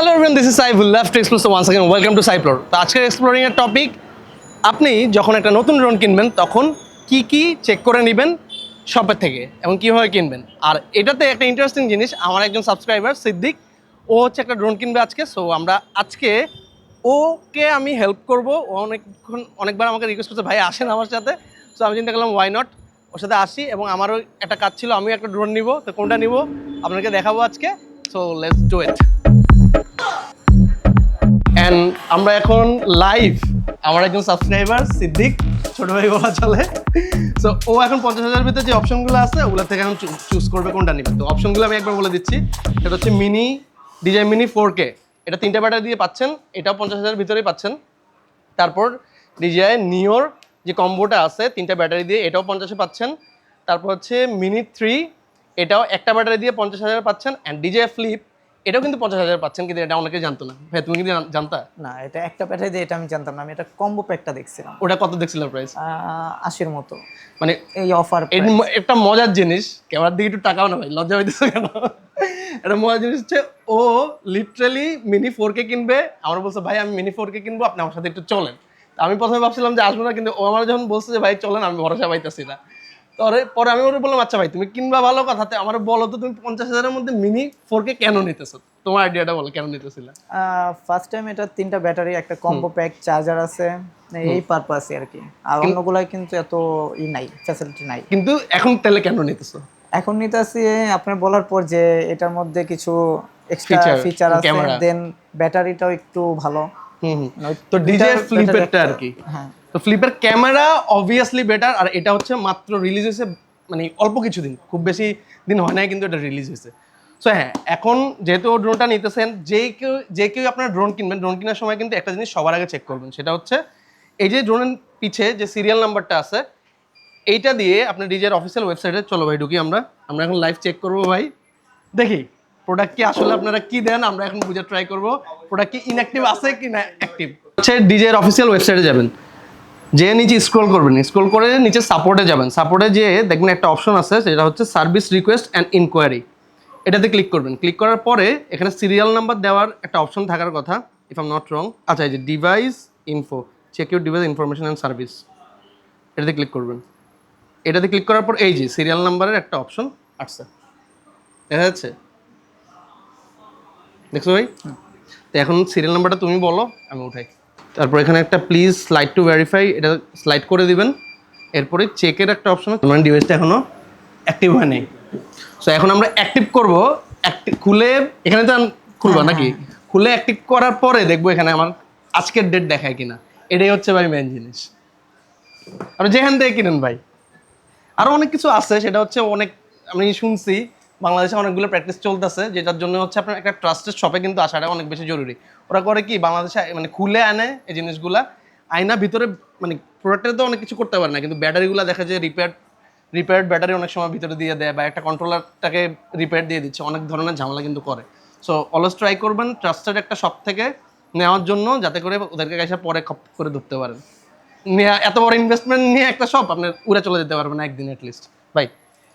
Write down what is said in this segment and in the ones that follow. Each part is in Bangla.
Hello everyone this is Saiful left explore one second welcome to সাইপ্লোর তো আজকের এক্সপ্লোরিং এর টপিক আপনি যখন একটা নতুন ড্রোন কিনবেন, তখন কি কি চেক করে নেবেন শপের থেকে এবং কীভাবে কিনবেন? আর এটাতে একটা ইন্টারেস্টিং জিনিস, আমার একজন সাবস্ক্রাইবার সিদ্দিক, ও হচ্ছে একটা ড্রোন কিনবে আজকে। সো আমরা আজকে ওকে আমি হেল্প করব। ও অনেকক্ষণ, অনেকবার আমাকে রিকোয়েস্ট করছে, ভাই, আসেন আমার সাথে। সো আমি চিন্তা করলাম ওয়াই নট ওর সাথে আসি এবং আমারও একটা কাজ ছিল, আমিও একটা ড্রোন নিব। তো কোনটা নিব? আপনাকে দেখাবো আজকে। So let's do it and আমরা এখন লাইভ আমার একজন সাবস্ক্রাইবার সিদ্দিক, ছোট ভাই বলা চলে। সো ও এখন পঞ্চাশ হাজারের ভিতরে যে অপশনগুলো আছে, ওগুলো থেকে এখন চুজ করবে কোনটা নিবে। তো অপশনগুলো আমি একবার বলে দিচ্ছি। সেটা হচ্ছে mini DJI mini four K এটা তিনটা ব্যাটারি দিয়ে পাচ্ছেন, এটাও পঞ্চাশ হাজারের ভিতরেই পাচ্ছেন। তারপর ডিজাই নিওর যে কম্বোটা আছে, তিনটা ব্যাটারি দিয়ে, এটাও পঞ্চাশে পাচ্ছেন। তারপর হচ্ছে মিনি থ্রি এটাও একটা ব্যাটারি দিয়ে পঞ্চাশ হাজার পাচ্ছেন। অ্যান্ড ডিজে ফ্লিপ এটাও কিন্তু পঞ্চাশ হাজার পাচ্ছেন কিন্তু এটা অনেকে জানতো না। ভাই তুমি কিন্তু জান- জানতা? না এটা একটা প্যাটাই দিয়ে এটা আমি জানতাম না আমি এটা কম্বো প্যাকটা দেখছিলাম। ওটা কত দেখছিল প্রাইস আশির মতো। মানে এই অফার একটা মজার জিনিস ক্যামেরার দিকে একটু টাকাও না ভাই লজ্জা হইতেছে কেন? একটা মজার জিনিস হচ্ছে ও লিটারালি মিনি ফোর কে কিনবে আমার বলছে ভাই আমি মিনি ফোর কে কিনবো আপনি আমার সাথে একটু চলেন। আমি প্রথমে ভাবছিলাম যে আসব না কিন্তু ও আমার যখন বলছে যে ভাই চলেন আমি ভরসা পাইতেছি না। পরে পরে আমি ওরে বললাম আচ্ছা ভাই তুমি কিনবা ভালো কথাতে আমার বলো তো তুমি পঞ্চাশ হাজারের মধ্যে মিনি ফোর কে কেন নিতেছো? তোমার আইডিয়াটা বলো কেন নিতেছিলে? ফার্স্ট টাইম এটা তিনটা ব্যাটারি একটা কম্বো প্যাক চার্জার আছে এই পারপাসে আর কি। আর অন্যগুলাই কিন্তু এত ই নাই ফ্যাসিলিটি নাই। কিন্তু এখন তাহলে কেন নিতেছো? এখন নিতেছি আপনার বলার পর যে এটার মধ্যে কিছু এক্সট্রা ফিচার আছে। দেন ব্যাটারিটাও একটু ভালো। হুম তো ডিজে ফ্লিপেরটা আর কি। হ্যাঁ। তো ফ্লিপের ক্যামেরা অবভিয়াসলি বেটার আর এটা হচ্ছে মাত্র রিলিজ হয়েছে মানে অল্প কিছু দিন খুব বেশি দিন হয় নাই কিন্তু এটা রিলিজ হয়েছে। সো হ্যাঁ এখন যেহেতু ড্রোনটা নিতেছেন, যে কেউ যে কেউ আপনার ড্রোন কিনবেন ড্রোন কেনার সময় কিন্তু একটা জিনিস সবার আগে চেক করবেন, সেটা হচ্ছে এই যে ড্রোনের পিছে যে সিরিয়াল নাম্বারটা আছে, এইটা দিয়ে আপনার ডিজের অফিসিয়াল ওয়েবসাইটে চলো ভাই ঢুকি আমরা আমরা এখন লাইভ চেক করব ভাই। দেখি প্রোডাক্ট কি আসলে আপনারা কি দেন, আমরা এখন বুঝে ট্রাই করব প্রোডাক্ট কি ইনঅ্যাক্টিভ আছে কি না অ্যাক্টিভ হচ্ছে ডিজের অফিসিয়াল ওয়েবসাইটে যাবেন। যে নিচে স্ক্রল করবেন স্ক্রল করে নিচে সাপোর্টে যাবেন। সাপোর্টে যে দেখবেন একটা অপশন আছে সেটা হচ্ছে সার্ভিস রিকোয়েস্ট অ্যান্ড ইনকোয়ারি এটাতে ক্লিক করবেন। ক্লিক করার পরে এখানে সিরিয়াল নাম্বার দেওয়ার একটা অপশন থাকার কথা ইফ আম নট রং আচ্ছা এই যে device info check your device information and service এটাতে ক্লিক করবেন। এটাতে ক্লিক করার পর এই যে সিরিয়াল নাম্বারের একটা অপশন আসছে। দেখা যাচ্ছে? দেখছ ভাই? তো এখন সিরিয়াল নাম্বারটা তুমি বলো আমি উঠাই। তারপর এখানে একটা প্লিজ স্লাইড টু ভেরিফাই এটা স্লাইড করে দিবেন। এরপরে চেকের একটা অপশন তোমার ডিভাইসটা এখনও অ্যাক্টিভ হয় নাই সো এখন আমরা অ্যাক্টিভ করব। অ্যাক্টিভ খুলে এখানে তো খুলবা নাকি? খুলে অ্যাক্টিভ করার পরে দেখব এখানে আমার আজকের ডেট দেখায় কিনা। এটাই হচ্ছে ভাই মেন জিনিস। আপনি যেখান থেকে কিনেন ভাই। আরও অনেক কিছু আছে সেটা হচ্ছে অনেক আমি শুনছি বাংলাদেশে অনেকগুলো প্র্যাকটিস চলতেছে যেটার জন্য হচ্ছে আপনার একটা ট্রাস্টেড শপে কিন্তু আসাটা অনেক বেশি জরুরি। ওরা করে কি বাংলাদেশে মানে খুলে আনে এই জিনিসগুলা। আয়না ভিতরে মানে প্রোডাক্টের তো অনেক কিছু করতে পারে না কিন্তু ব্যাটারিগুলো দেখা যায় রিপেয়ার রিপেয়ার্ড ব্যাটারি অনেক সময় ভিতরে দিয়ে দেয় বা একটা কন্ট্রোলারটাকে রিপেয়ার দিয়ে দিচ্ছে অনেক ধরনের ঝামেলা কিন্তু করে। সো অলওয়েজ ট্রাই করবেন ট্রাস্টেড একটা শপ থেকে নেওয়ার জন্য যাতে করে ওদেরকে এসে পরে খপ করে ধরতে পারেন। নিয়ে এত বড় ইনভেস্টমেন্ট নিয়ে একটা শপ আপনি উড়ে চলে যেতে পারবেন একদিন লিস্ট ভাই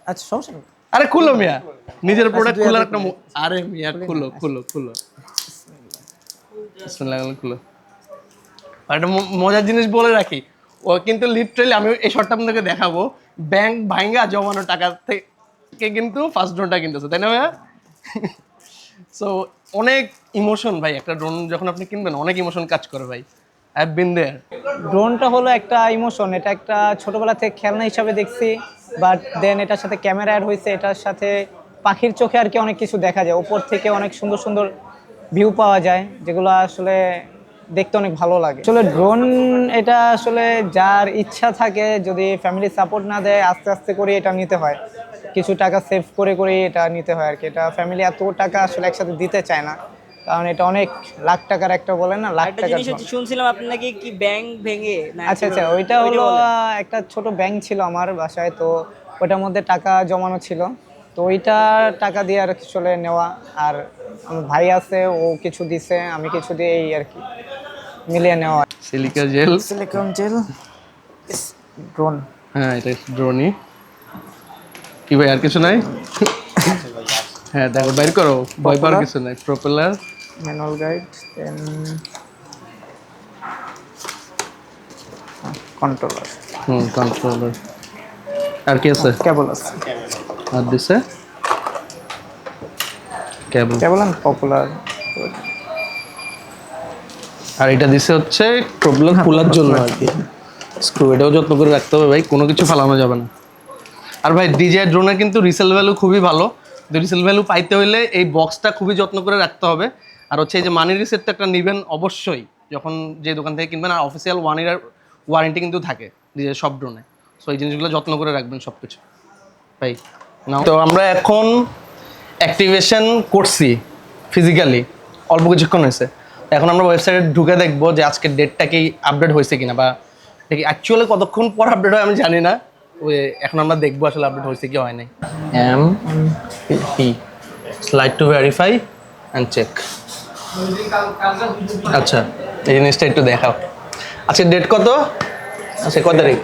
আচ্ছা সমস্যা আরে খুলো মিয়া। নিজের প্রোডাক্ট দুই খোলার একটা আরে মিয়া খুলো খুলো খুলো। খুলো। একটা মজার জিনিস বলে রাখি, ও কিন্তু লিটারালি আমি এই শর্টটা আপনাকে দেখাবো ব্যাংক ভাঙ্গা জমানো টাকা থেকে কিন্তু ফার্স্ট ড্রোনটা কিনতেছে, তাই না ভাইয়া? সো অনেক ইমোশন ভাই, একটা ড্রোন যখন আপনি কিনবেন, অনেক ইমোশন কাজ করে ভাই। আই বিন দেয়ার ড্রোনটা হলো একটা ইমোশন এটা একটা ছোটবেলা থেকে খেলনা হিসাবে দেখছি বাট দেন এটার সাথে ক্যামেরা অ্যাড হয়েছে, এটার সাথে পাখির চোখে আর কি অনেক কিছু দেখা যায়, ওপর থেকে অনেক সুন্দর সুন্দর ভিউ পাওয়া যায় যেগুলো আসলে দেখতে অনেক ভালো লাগে। আসলে ড্রোন এটা আসলে যার ইচ্ছা থাকে যদি ফ্যামিলি সাপোর্ট না দেয় আস্তে আস্তে করে এটা নিতে হয়। কিছু টাকা সেভ করে করে এটা নিতে হয় আর কি। এটা ফ্যামিলি এত টাকা আসলে একসাথে দিতে চায় না। কারণ এটা অনেক লাখ টাকার একটা বলে না লাখ হচ্ছে শুনছিলাম আপনি নাকি কি ব্যাংক ভেঙে আচ্ছা আচ্ছা ওইটা হলো একটা ছোট ব্যাংক ছিল আমার বাসায় তো ওটার মধ্যে টাকা জমানো ছিল। তো ওইটা টাকা দিয়ে আর আসলে নেওয়া আর আমার ভাই আছে ও কিছু দিছে আমি কিছু দিয়ে এই আর কি মিলিয়ে নেওয়া। Silica gel. Silicon gel. Drone. হ্যাঁ এটা ড্রোনই। কি ভাই আর কিছু নাই? হ্যাঁ দেখো বাইর করো। ভয় পাওয়ার কিছু নাই। Propeller manual guide then controller hmm controller আর কি আছে? কেবল আছে। আর দিছে? কেবল। কেবল অ্যান্ড পপুলার আর এটা দিছে হচ্ছে প্রবলেম খোলার জন্য আর কি। স্ক্রু এটাও যত্ন করে রাখতে হবে ভাই কোনো কিছু ফালানো যাবে না। আর ভাই ডিজাই ড্রোনের কিন্তু রিসেল ভ্যালু খুবই ভালো। রিসেল ভ্যালু পাইতে হলে এই বক্সটা খুবই যত্ন করে রাখতে হবে। আর হচ্ছে এই যে মানি রিসেট তো একটা নেবেন অবশ্যই যখন যে দোকান থেকে কিনবেন আর অফিসিয়াল ওয়ান ইয়ার ওয়ারেন্টি কিন্তু থাকে ডিজাই সব ড্রোনে সো এই জিনিসগুলো যত্ন করে রাখবেন সব কিছু ভাই নাও। তো আমরা এখন অ্যাক্টিভেশন করছি ফিজিক্যালি অল্প কিছুক্ষণ হয়েছে। এখন আমরা ওয়েবসাইটে ঢুকে দেখব যে আজকের ডেটটা কি আপডেট হয়েছে কিনা বা কি অ্যাকচুয়ালি কতক্ষণ পর আপডেট হয় আমি জানি না এখন আমরা দেখব আসলে আপডেট হয়েছে কি হয় নাই। M P slide to verify and check আচ্ছা এই জিনিসটা একটু দেখাও। আজকে ডেট কত? আচ্ছা কত তারিখ?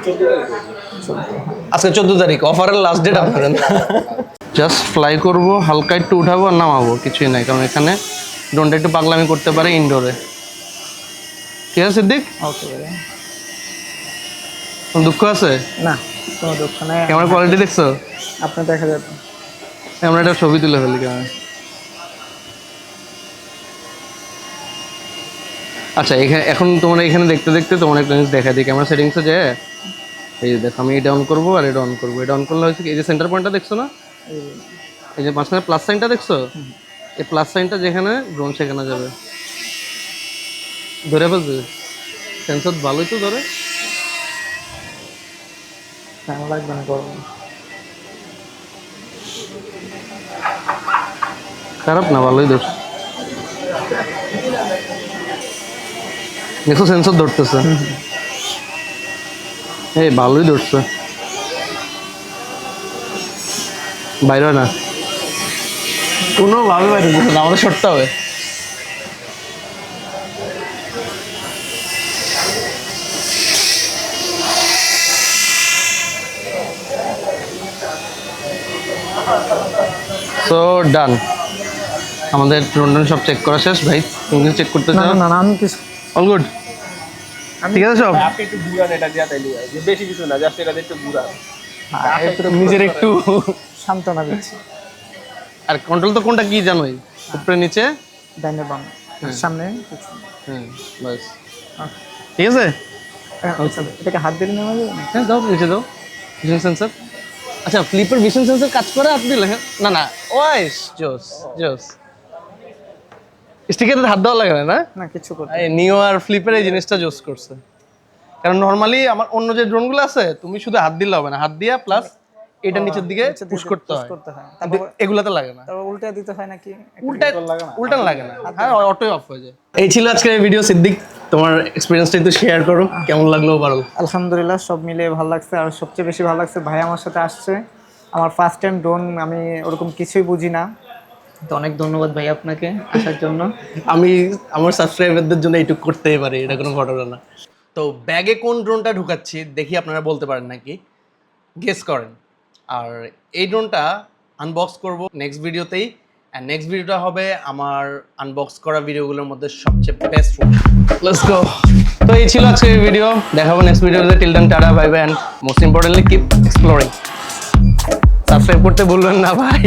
আজকে চোদ্দ তারিখ অফারের লাস্ট ডেট আপনার। জাস্ট ফ্লাই করব হালকা একটু উঠাবো আর নামাবো কিছুই নাই। কারণ এখানে ড্রোনটা একটু পাগলামি করতে পারে ইনডোরে ঠিক আছে সিদ্দিক ওকে দুঃখ আছে? না কোনো দুঃখ নেই। ক্যামেরা কোয়ালিটি দেখছ? আপনার দেখা যাবে আমরা একটা ছবি তুলে ফেলি ক্যামেরা আচ্ছা এখানে এখন তোমার এখানে দেখতে দেখতে তোমার একটা জিনিস দেখা দিই। ক্যামেরা সেটিংসে যে এই দেখো আমি এটা অন করব আর এটা অন করব। এটা অন করলে হয়েছে এই যে সেন্টার পয়েন্টটা দেখছ না? এই যে মাঝখানে প্লাস সাইনটা দেখছ? এই প্লাস সাইনটা যেখানে ড্রোন সেখানে যাবে। ধরে ফেলছে। সেন্সর ভালোই তো ধরে। লাগবে না খারাপ না ভালোই ধরছে। দেখো সেন্সর ধরতেছে। এই ভালোই ধরছে। বাইরে না। কোনোভাবে বাইরে না। আমাদের শর্টটা হবে। সো ডান আমাদের লন্ডন সব চেক করা শেষ ভাই। তুমি চেক করতে না চাও? না না আমি কিছু অল গুড ঠিক আছে সব? আপনি একটু ঘুরান এটা দিয়া তাইলে বেশি কিছু না জাস্ট এটা একটু ঘুরান নিজের একটু সান্ত্বনা দিচ্ছি। আর কন্ট্রোল তো কোনটা কি জানোই? উপরে নিচে? ডাইনে বাম সামনে কিছু হ্যাঁ বাস। ঠিক আছে? আচ্ছা, এটাকে হাত দিলে নেওয়া যাবে? না? হ্যাঁ দাও নিচে দাও ভিশন সেন্সর আচ্ছা ফ্লিপের ভিশন সেন্সর কাজ করে আপনি? দিলে না না। ওয়াইস জোস জোস। স্টিকারে হাত দেওয়া লাগে না না? কিছু করতে এই নিও আর ফ্লিপের এই জিনিসটা জোস করছে। কারণ নর্মালি আমার অন্য যে ড্রোনগুলো আছে তুমি শুধু হাত দিলে হবে না। হাত দিয়া প্লাস এটা নিচের দিকে পুশ করতে হয়। হয়। এগুলাতে লাগে না। তারপর উল্টে দিতে হয় নাকি? উল্টা উল্টান লাগে না? হ্যাঁ অটোই অফ হয়ে যায়। এই ছিল আজকের ভিডিও সিদ্দিক তোমার এক্সপিরিয়েন্সটা একটু শেয়ার করো। কেমন লাগল বলো আলহামদুলিল্লাহ সব মিলিয়ে ভালো লাগছে। আর সবচেয়ে বেশি ভালো লাগছে ভাই আমার সাথে আসছে। আমার ফার্স্ট টাইম ড্রোন আমি ওরকম কিছুই বুঝি না। তো অনেক ধন্যবাদ ভাই আপনাকে আসার জন্য। আমি আমার সাবস্ক্রাইবারদের জন্য এইটুক করতেই পারি এটা কোনো ঘটনা না। তো ব্যাগে কোন ড্রোনটা ঢুকাচ্ছি দেখি আপনারা বলতে পারেন নাকি। গেস করেন। আর এই ড্রোনটা আনবক্স করব নেক্সট ভিডিওতেই অ্যান্ড নেক্সট ভিডিওটা হবে আমার আনবক্স করা ভিডিওগুলোর মধ্যে সবচেয়ে বেস্ট লেটস গো তো এই ছিল আজকের ভিডিও দেখাবো নেক্সট ভিডিওতে till tata bye bye and most importantly keep exploring subscribe করতে ভুলবেন না ভাই